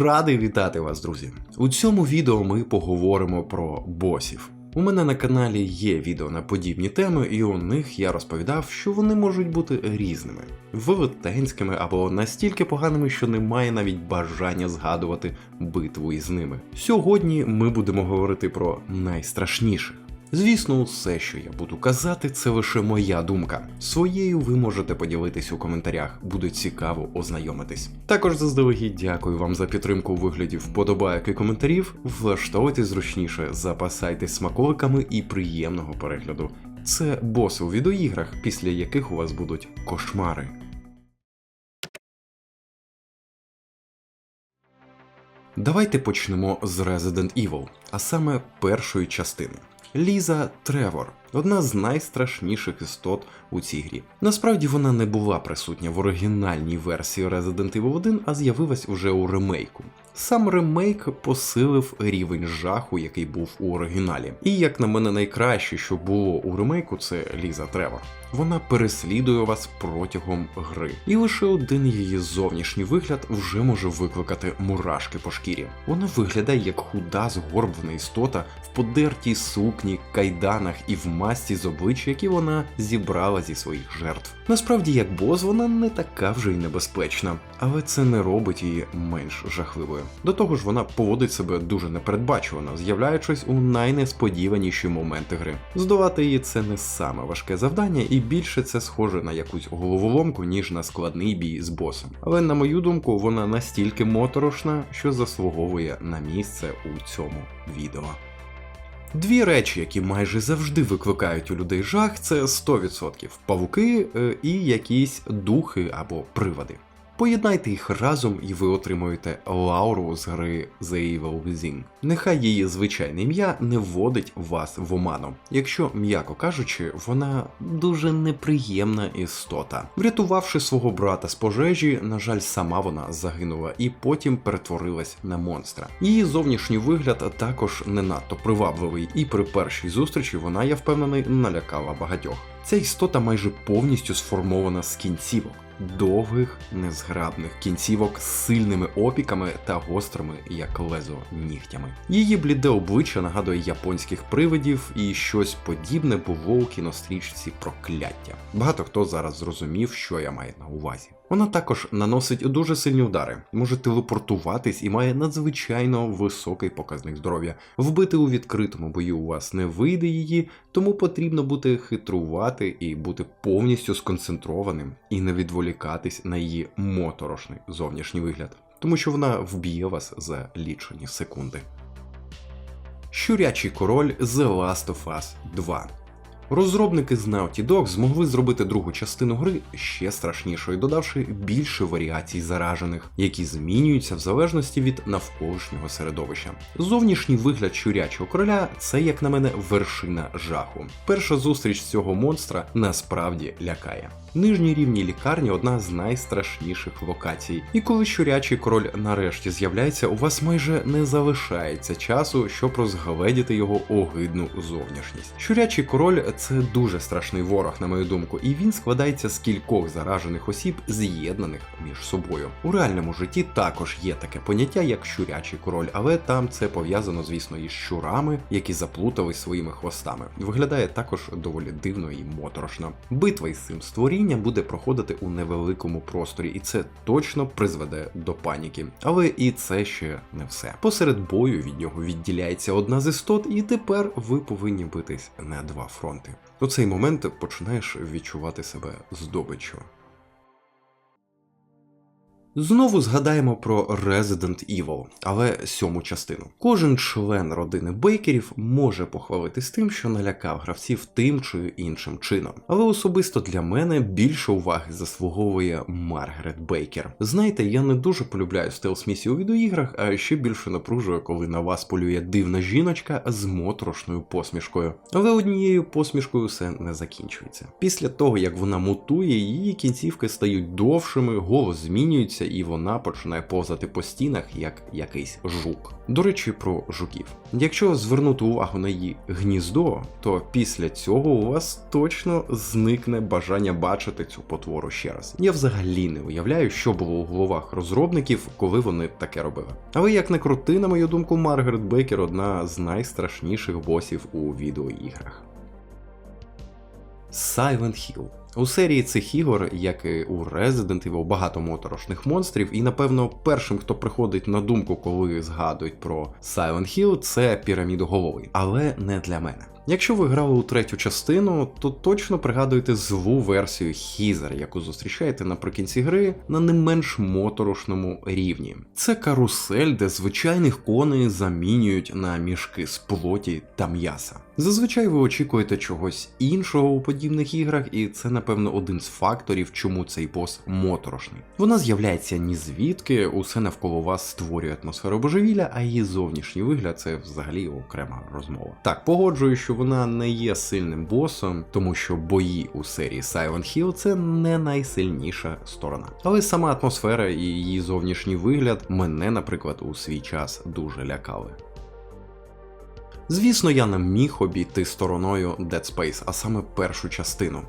Радий вітати вас, друзі! У цьому відео ми поговоримо про босів. У мене на каналі є відео на подібні теми, і у них я розповідав, що вони можуть бути різними, велетенськими або настільки поганими, що немає навіть бажання згадувати битву із ними. Сьогодні ми будемо говорити про найстрашніших. Звісно, усе, що я буду казати, це лише моя думка. Своєю ви можете поділитись у коментарях, буде цікаво ознайомитись. Також заздалегідь дякую вам за підтримку у вигляді вподобайок і коментарів. Влаштовуйтесь зручніше, запасайтесь смаколиками і приємного перегляду. Це боси у відеоіграх, після яких у вас будуть кошмари. Давайте почнемо з Resident Evil, а саме першої частини. Ліза Тревор одна з найстрашніших істот у цій грі. Насправді вона не була присутня в оригінальній версії Resident Evil 1, а з'явилась уже у ремейку. Сам ремейк посилив рівень жаху, який був у оригіналі. І як на мене, найкраще, що було у ремейку, це Ліза Тревор. Вона переслідує вас протягом гри, і лише один її зовнішній вигляд вже може викликати мурашки по шкірі. Вона виглядає як худа згорблена істота в подертій сукні, кайданах і в масці з обличчя, які вона зібрала зі своїх жертв. Насправді, як бос, вона не така вже й небезпечна, але це не робить її менш жахливою. До того ж, вона поводить себе дуже непередбачувано, з'являючись у найнесподіваніші моменти гри. Здолати її це не саме важке завдання, і більше це схоже на якусь головоломку, ніж на складний бій з босом. Але на мою думку, вона настільки моторошна, що заслуговує на місце у цьому відео. Дві речі, які майже завжди викликають у людей жах, це 100% павуки е, і якісь духи або приводи. Поєднайте їх разом і ви отримуєте Лауру з гри The Evil Within. Нехай її звичайне ім'я не вводить вас в оману, якщо, м'яко кажучи, вона дуже неприємна істота. Врятувавши свого брата з пожежі, на жаль, сама вона загинула і потім перетворилась на монстра. Її зовнішній вигляд також не надто привабливий, і при першій зустрічі вона, я впевнений, налякала багатьох. Ця істота майже повністю сформована з кінцівок довгих, незграбних кінцівок з сильними опіками та гострими, як лезо, нігтями. Її бліде обличчя нагадує японських привидів, і щось подібне було у кінострічці прокляття. Багато хто зараз зрозумів, що я маю на увазі. Вона також наносить дуже сильні удари, може телепортуватись і має надзвичайно високий показник здоров'я. Вбити у відкритому бою у вас не вийде її, тому потрібно бути хитрувати і бути повністю сконцентрованим і не відволікатись на її моторошний зовнішній вигляд, тому що вона вб'є вас за лічені секунди. Щурячий король The Last of Us 2 Розробники з Naughty Dog змогли зробити другу частину гри ще страшнішою, додавши більше варіацій заражених, які змінюються в залежності від навколишнього середовища. Зовнішній вигляд щурячого короля це, як на мене, вершина жаху. Перша зустріч цього монстра насправді лякає. Нижні рівні лікарні одна з найстрашніших локацій, і коли щурячий король нарешті з'являється, у вас майже не залишається часу, щоб розгледіти його огидну зовнішність. Щурячий король це дуже страшний ворог, на мою думку, і він складається з кількох заражених осіб, з'єднаних між собою. У реальному житті також є таке поняття, як щурячий король, але там це пов'язано, звісно, із щурами, які заплутались своїми хвостами. Виглядає також доволі дивно і моторошно. Битва із цим створінням буде проходити у невеликому просторі, і це точно призведе до паніки. Але і це ще не все. Посеред бою від нього відділяється одна з істот, і тепер ви повинні битись на два фронти. У цей момент починаєш відчувати себе здобиччю. Знову згадаємо про Resident Evil, але сьому частину. Кожен член родини Бейкерів може похвалитись тим, що налякав гравців тим чи іншим чином. Але особисто для мене більше уваги заслуговує Маргарет Бейкер. Знаєте, я не дуже полюбляю стелс місії у відеоіграх, а ще більше напружує, коли на вас полює дивна жіночка з моторошною посмішкою. Але однією посмішкою все не закінчується. Після того, як вона мутує, її кінцівки стають довшими, голос змінюється відкриваються, і вона починає повзати по стінах як якийсь жук. До речі, про жуків. Якщо звернути увагу на її гніздо, то після цього у вас точно зникне бажання бачити цю потвору ще раз. Я взагалі не уявляю, що було у головах розробників, коли вони таке робили. Але як не крути, на мою думку, Маргарет Бейкер одна з найстрашніших босів у відеоіграх. Silent Hill. У серії цих ігор, як і у Resident Evil, багато моторошних монстрів, і напевно першим, хто приходить на думку, коли згадують про Silent Hill, це пірамідоголовий, але не для мене. Якщо ви грали у третю частину, то точно пригадуєте злу версію Хізер, яку зустрічаєте наприкінці гри на не менш моторошному рівні. Це карусель, де звичайних коней замінюють на мішки з плоті та м'яса. Зазвичай ви очікуєте чогось іншого у подібних іграх, і це, напевно, один з факторів, чому цей бос моторошний. Вона з'являється ні звідки, усе навколо вас створює атмосферу божевілля, а її зовнішній вигляд це взагалі окрема розмова. Так, погоджую, що вона не є сильним босом, тому що бої у серії Silent Hill це не найсильніша сторона. Але сама атмосфера і її зовнішній вигляд мене, наприклад, у свій час дуже лякали. Звісно, я не міг обійти стороною Dead Space, а саме першу частину.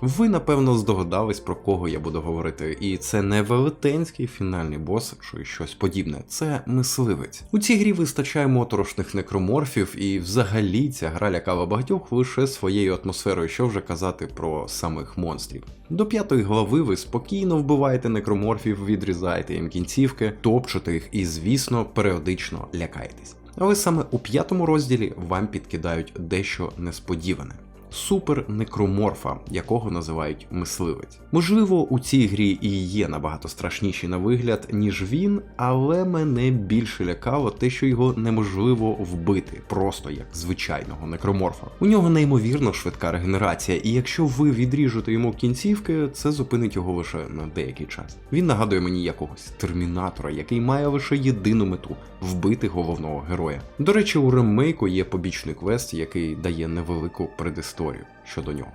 Ви напевно здогадались, про кого я буду говорити, і це не велетенський фінальний бос чи щось подібне, це мисливець. У цій грі вистачає моторошних некроморфів, і взагалі ця гра лякала багатьох лише своєю атмосферою, що вже казати про самих монстрів. До п'ятої глави ви спокійно вбиваєте некроморфів, відрізаєте їм кінцівки, топчете їх і, звісно, періодично лякаєтесь. Але саме у п'ятому розділі вам підкидають дещо несподіване. Супер некроморфа, якого називають мисливець. Можливо, у цій грі і є набагато страшніший на вигляд, ніж він, але мене більше лякало те, що його неможливо вбити, просто як звичайного некроморфа. У нього неймовірно швидка регенерація, і якщо ви відріжете йому кінцівки, це зупинить його лише на деякий час. Він нагадує мені якогось термінатора, який має лише єдину мету вбити головного героя. До речі, у ремейку є побічний квест, який дає невелику предісторію щодо нього.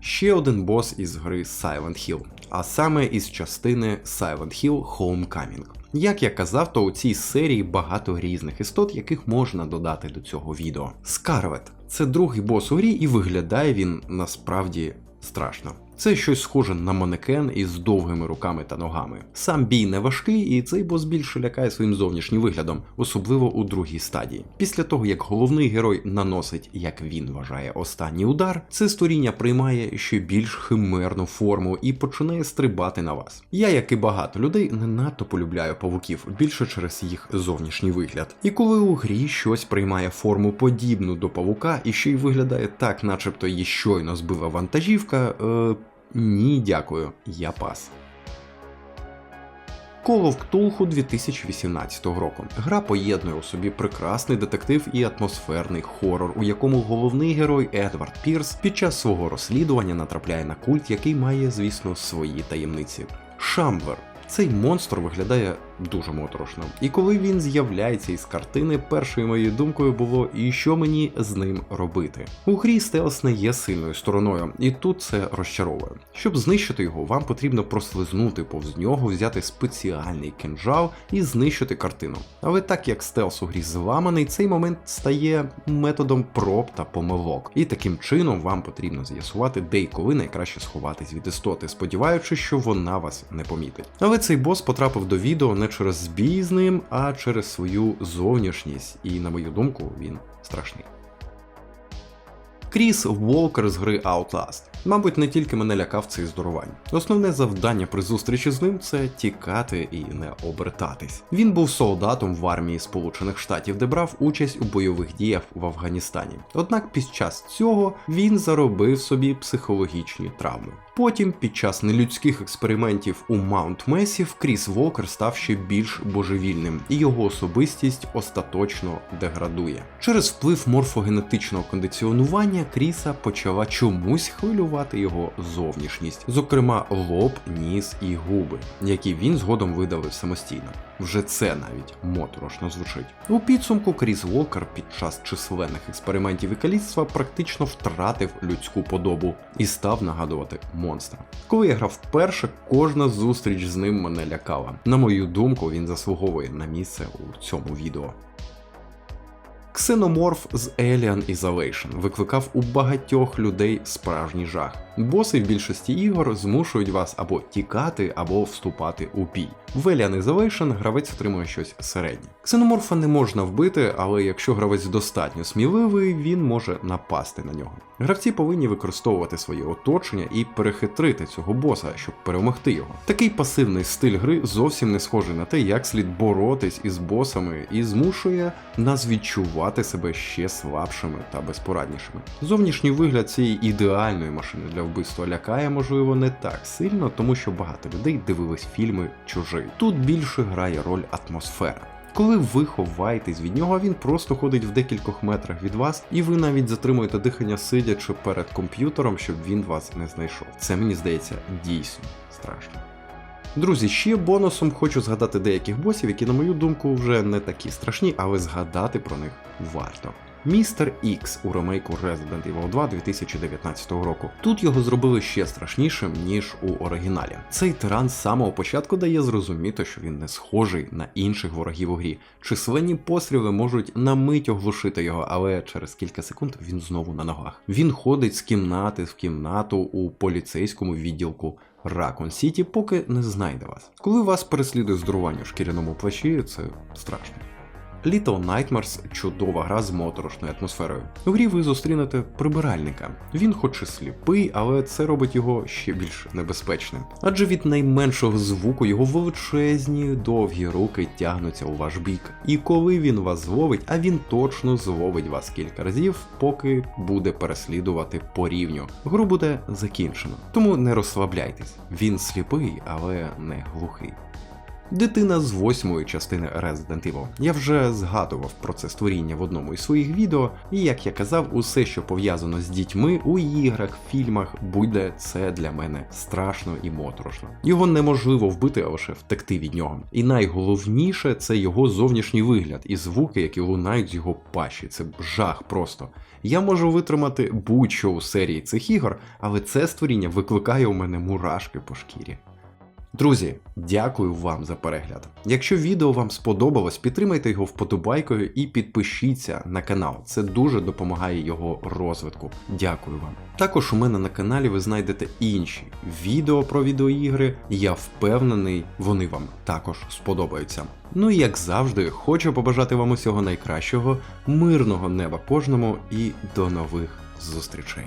Ще один бос із гри Silent Hill, а саме із частини Silent Hill Homecoming. Як я казав, то у цій серії багато різних істот, яких можна додати до цього відео. Скарвет це другий бос у грі, і виглядає він насправді страшно. Це щось схоже на манекен із довгими руками та ногами. Сам бій не важкий, і цей бос більше лякає своїм зовнішнім виглядом, особливо у другій стадії. Після того, як головний герой наносить, як він вважає, останній удар, це створіння приймає ще більш химерну форму і починає стрибати на вас. Я, як і багато людей, не надто полюбляю павуків, більше через їх зовнішній вигляд. І коли у грі щось приймає форму подібну до павука і ще й виглядає так, начебто її щойно збила вантажівка. Е ні, дякую, я пас. Call of Cthulhu 2018 року. Гра поєднує у собі прекрасний детектив і атмосферний хорор, у якому головний герой Едвард Пірс під час свого розслідування натрапляє на культ, який має, звісно, свої таємниці. Шамбер. Цей монстр виглядає дуже моторошно. І коли він з'являється із картини, першою моєю думкою було, і що мені з ним робити. У грі стелс не є сильною стороною, і тут це розчаровує. Щоб знищити його, вам потрібно прослизнути повз нього, взяти спеціальний кинжал і знищити картину. Але так як стелс у грі зламаний, цей момент стає методом проб та помилок. І таким чином вам потрібно з'ясувати, де і коли найкраще сховатись від істоти, сподіваючись, що вона вас не помітить. Але цей бос потрапив до відео не через збій з ним, а через свою зовнішність, і, на мою думку, він страшний. Кріс Волкер з гри Outlast. Мабуть, не тільки мене лякав цей здорувань. Основне завдання при зустрічі з ним це тікати і не обертатись. Він був солдатом в армії Сполучених Штатів, де брав участь у бойових діях в Афганістані. Однак під час цього він заробив собі психологічні травми. Потім, під час нелюдських експериментів у Маунт Месів, Кріс Волкер став ще більш божевільним, і його особистість остаточно деградує. Через вплив морфогенетичного кондиціонування Кріса почала чомусь хвилювати його зовнішність, зокрема лоб, ніс і губи, які він згодом видалив самостійно. Вже це навіть моторошно звучить. У підсумку Кріс Волкер під час численних експериментів і каліцтва практично втратив людську подобу і став нагадувати монстра. Монстра. Коли я грав вперше, кожна зустріч з ним мене лякала. На мою думку, він заслуговує на місце у цьому відео. Ксеноморф з Alien Isolation викликав у багатьох людей справжній жах. Боси в більшості ігор змушують вас або тікати, або вступати у бій. В Alien Isolation гравець отримує щось середнє. Ксеноморфа не можна вбити, але якщо гравець достатньо сміливий, він може напасти на нього. Гравці повинні використовувати своє оточення і перехитрити цього боса, щоб перемогти його. Такий пасивний стиль гри зовсім не схожий на те, як слід боротись із босами, і змушує нас відчувати себе ще слабшими та безпораднішими. Зовнішній вигляд цієї ідеальної машини для вбивства лякає, можливо, не так сильно, тому що багато людей дивились фільми чужий. Тут більше грає роль атмосфера. Коли ви ховаєтесь від нього, він просто ходить в декількох метрах від вас, і ви навіть затримуєте дихання сидячи перед комп'ютером, щоб він вас не знайшов. Це мені здається дійсно страшно. Друзі, ще бонусом хочу згадати деяких босів, які, на мою думку, вже не такі страшні, але згадати про них варто. Містер Ікс у ремейку Resident Evil 2 2019 року. Тут його зробили ще страшнішим, ніж у оригіналі. Цей тиран з самого початку дає зрозуміти, що він не схожий на інших ворогів у грі. Численні постріли можуть на мить оглушити його, але через кілька секунд він знову на ногах. Він ходить з кімнати в кімнату у поліцейському відділку. Ракон Сіті, поки не знайде вас. Коли вас переслідує здорування у шкіряному плащі, це страшно. Little Nightmares – чудова гра з моторошною атмосферою. У грі ви зустрінете прибиральника. Він хоч і сліпий, але це робить його ще більш небезпечним. Адже від найменшого звуку його величезні довгі руки тягнуться у ваш бік. І коли він вас зловить, а він точно зловить вас кілька разів, поки буде переслідувати по рівню. Гру буде закінчено. Тому не розслабляйтесь. Він сліпий, але не глухий. Дитина з восьмої частини Resident Evil. Я вже згадував про це створіння в одному із своїх відео, і як я казав, усе, що пов'язано з дітьми у іграх, фільмах, буде це для мене страшно і моторошно. Його неможливо вбити, а лише втекти від нього. І найголовніше це його зовнішній вигляд і звуки, які лунають з його пащі. Це жах просто. Я можу витримати будь-що у серії цих ігор, але це створіння викликає у мене мурашки по шкірі. Друзі, дякую вам за перегляд. Якщо відео вам сподобалось, підтримайте його вподобайкою і підпишіться на канал. Це дуже допомагає його розвитку. Дякую вам. Також у мене на каналі ви знайдете інші відео про відеоігри. Я впевнений, вони вам також сподобаються. Ну і як завжди, хочу побажати вам усього найкращого, мирного неба кожному і до нових зустрічей.